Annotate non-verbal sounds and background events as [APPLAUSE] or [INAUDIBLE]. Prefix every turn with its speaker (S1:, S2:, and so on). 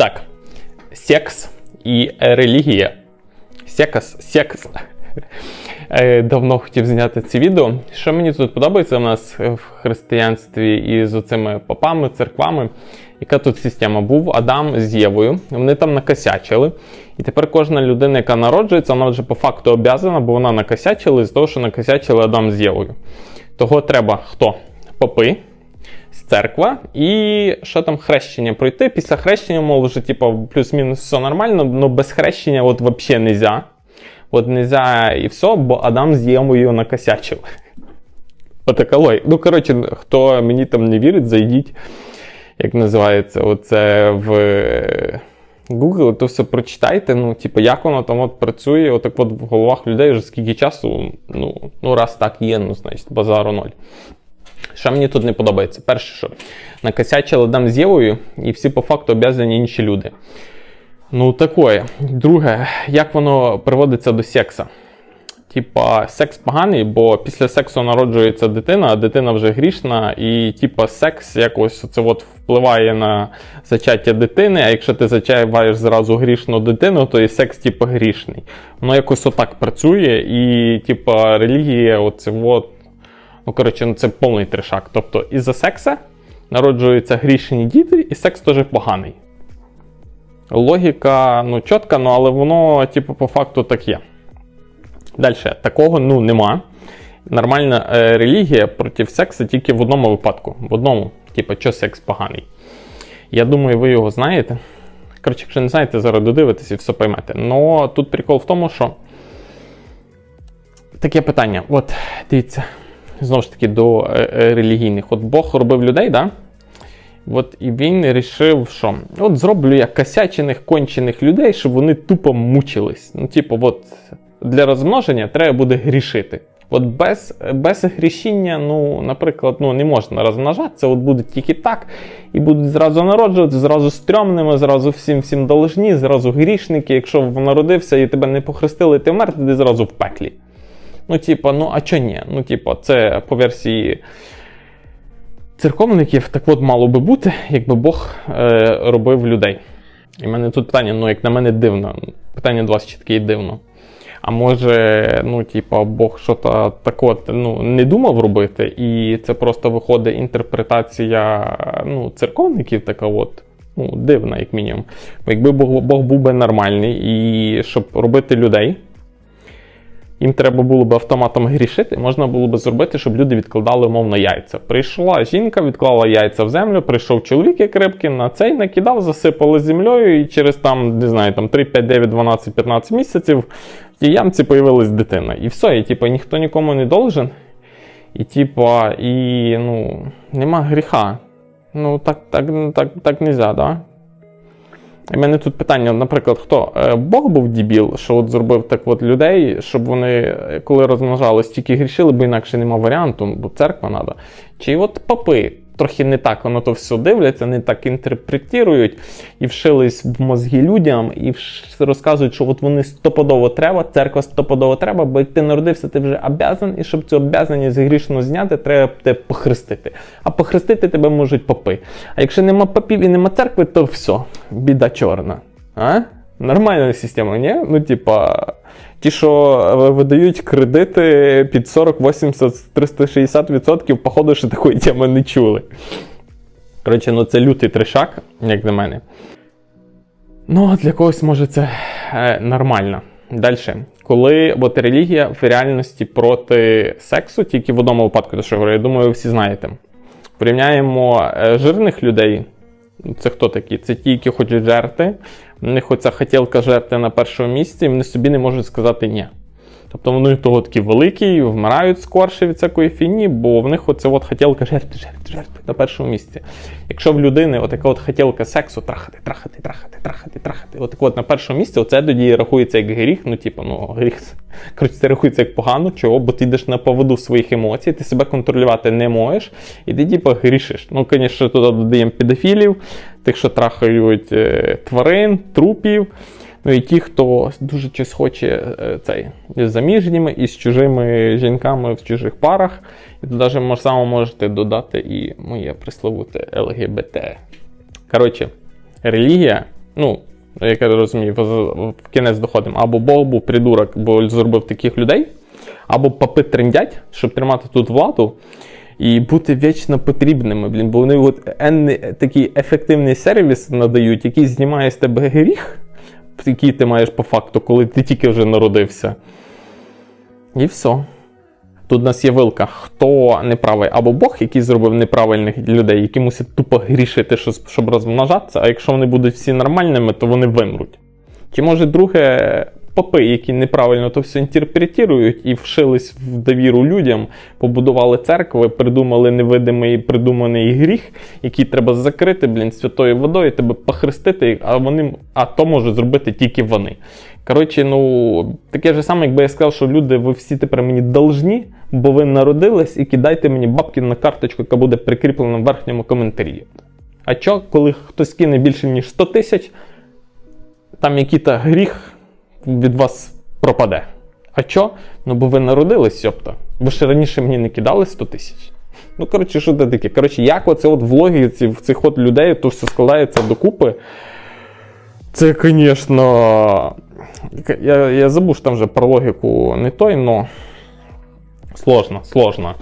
S1: Так, секс і релігія. Секс, секс. Е, Давно хотів зняти це відео. Що мені тут подобається у нас в християнстві і з оцими попами, церквами. Яка тут система? Був Адам з Євою, вони там накосячили. І тепер кожна людина, яка народжується, вона вже по факту обязана, бо вона накосячила з того, що накосячили Адам з Євою. Того треба хто? Попи, церква і що там хрещення пройти. Після хрещення, мов вже типу, плюс-мінус все нормально, але без хрещення от взагалі не можна. От нельзя і все, бо Адам з Євою накосячив. [LAUGHS] Отака. Ну, коротше, хто мені там не вірить, зайдіть, як називається, оце в Google, то все прочитайте. Ну, типу, як воно там от працює, отак от в головах людей вже скільки часу, ну, ну раз так є, ну, значить, базару ноль. Що мені тут не подобається? Перше, що накосячили Адам з Євою, і всі по факту обв'язані інші люди. Ну, такое. Друге, як воно приводиться до секса? Типа, секс поганий, бо після сексу народжується дитина, а дитина вже грішна, і типа секс якось це от впливає на зачаття дитини. А якщо ти зачаєш зразу грішну дитину, то і секс типа грішний. Воно якось отак працює, і типа релігія, оце от, ну коротше, ну це повний трешак. Тобто із-за секса народжуються грішні діти, і секс теж поганий. Логіка, ну, чітка, ну, але воно, типу, по факту так є. Далі, такого ну, нема. Нормальна е, релігія проти сексу тільки в одному випадку. В одному, типу, що секс поганий. Я думаю, ви його знаєте. Коротше, якщо не знаєте, зараз додивитесь і все поймете. Но тут прикол в тому, що таке питання. От, дивіться, знову ж таки, до е, е, релігійних. От Бог робив людей, да? От і він вирішив, що от зроблю я косячених, кончених людей, щоб вони тупо мучились. Ну, типу, от для розмноження треба буде грішити. От без без грішіння, ну, наприклад, ну, не можна розмножатися, от буде тільки так, і будуть зразу народжувати, зразу стрьомними, зразу всім всім должні, зразу грішники. Якщо народився і тебе не похрестили, ти вмер, ти зразу в пеклі. Ну, типа, ну а чо ні? Ну, типа, це по версії церковників так от мало би бути, якби Бог е, робив людей. І в мене тут питання, ну, як на мене, дивно. Питання до вас чітке дивно. А може, ну, типа, Бог щось так от, ну, не думав робити, і це просто виходить інтерпретація ну, церковників, така от, ну, дивна, як мінімум. Бо Якби Бог, Бог був би нормальний, і щоб робити людей. Їм треба було б автоматом грішити, можна було б зробити, щоб люди відкладали умовно яйця. Прийшла жінка, відклала яйця в землю, прийшов чоловік як рибки, на цей накидав, засипали землею, і через там, не знаю, там 3, 5, 9, 12, 15 місяців в тій ямці появилась дитина. І все, і типу, ніхто нікому не должен. І типа, і ну, нема гріха. Ну, так так, так, так не можна, да? У мене тут питання, наприклад, хто е, Бог був дібіл, що от зробив так от людей, щоб вони, коли розмножались, тільки грішили, бо інакше нема варіанту, бо церква треба. Чи от попи трохи не так воно то все дивляться, не так інтерпретують і вшились в мозги людям, і розказують, що от вони стопудово треба, церква стопудово треба, бо як ти народився, ти вже обязан, і щоб цю обязаність грішно зняти, треба тебе похрестити. А похрестити тебе можуть попи. А якщо нема попів і нема церкви, то все, біда чорна. А? Нормальна система, ні? Ну, типа, ті, що видають кредити під 40, 80, 360%, походу, що такої теми не чули. Коротше, ну це лютий трешак, як на мене. Ну, для когось може це е, нормально. Далі, коли от релігія в реальності проти сексу, тільки в одному випадку, то що говорю, я думаю, ви всі знаєте. Порівняємо е, жирних людей. Це хто такі? Це ті, які хочуть жерти. В них оця хотілка жерти на першому місці, і вони собі не можуть сказати ні. Тобто вони того такі великі, вмирають скорше від всякої фіні, бо в них оця от хотілка жерти, жерти, жерти на першому місці. Якщо в людини отака от хотілка сексу трахати, трахати, трахати, трахати, трахати, отака от на першому місці, оце тоді рахується як гріх. Ну, типу, ну, гріх. [LAUGHS] Коротше, це рахується як погано. Чого? Бо ти йдеш на поводу своїх емоцій, ти себе контролювати не можеш, і ти, типу, грішиш. Ну, звісно, туди додаємо педофілів, тих, що трахають е, тварин, трупів. Ну і ті, хто дуже щось хоче е, цей з заміжніми і з чужими жінками в чужих парах. І навіть може, саме можете додати і моє присловуте ЛГБТ. Коротше, релігія Ну, як я розумію, в, кінець доходимо. Або Бог був придурок, бо зробив таких людей, або папи трендять, щоб тримати тут владу і бути вічно потрібними. Блін, бо вони от такий ефективний сервіс надають, який знімає з тебе гріх, який ти маєш по факту, коли ти тільки вже народився. І все. Тут у нас є вилка. Хто неправий, або Бог, який зробив неправильних людей, які мусять тупо грішити, щоб розмножатися, а якщо вони будуть всі нормальними, то вони вимруть. Чи може друге, попи, які неправильно то все інтерпретують і вшились в довіру людям, побудували церкви, придумали невидимий придуманий гріх, який треба закрити, блін, святою водою, тебе похрестити, а вони, а то можуть зробити тільки вони. Коротше, ну таке ж саме, якби я сказав, що люди, ви всі тепер мені должні, бо ви народились і кидайте мені бабки на карточку, яка буде прикріплена в верхньому коментарі. А що, коли хтось кине більше, ніж 100 тисяч, там який-то гріх від вас пропаде. А що? Ну бо ви народились, йопта. Ви ще раніше мені не кидали 100 тисяч. Ну, коротше, що це таке? Коротше, як оце от в логіці в цих от людей, то все складається докупи. Це, звісно. Я, я забув, що там вже про логіку не той, но сложно, сложно.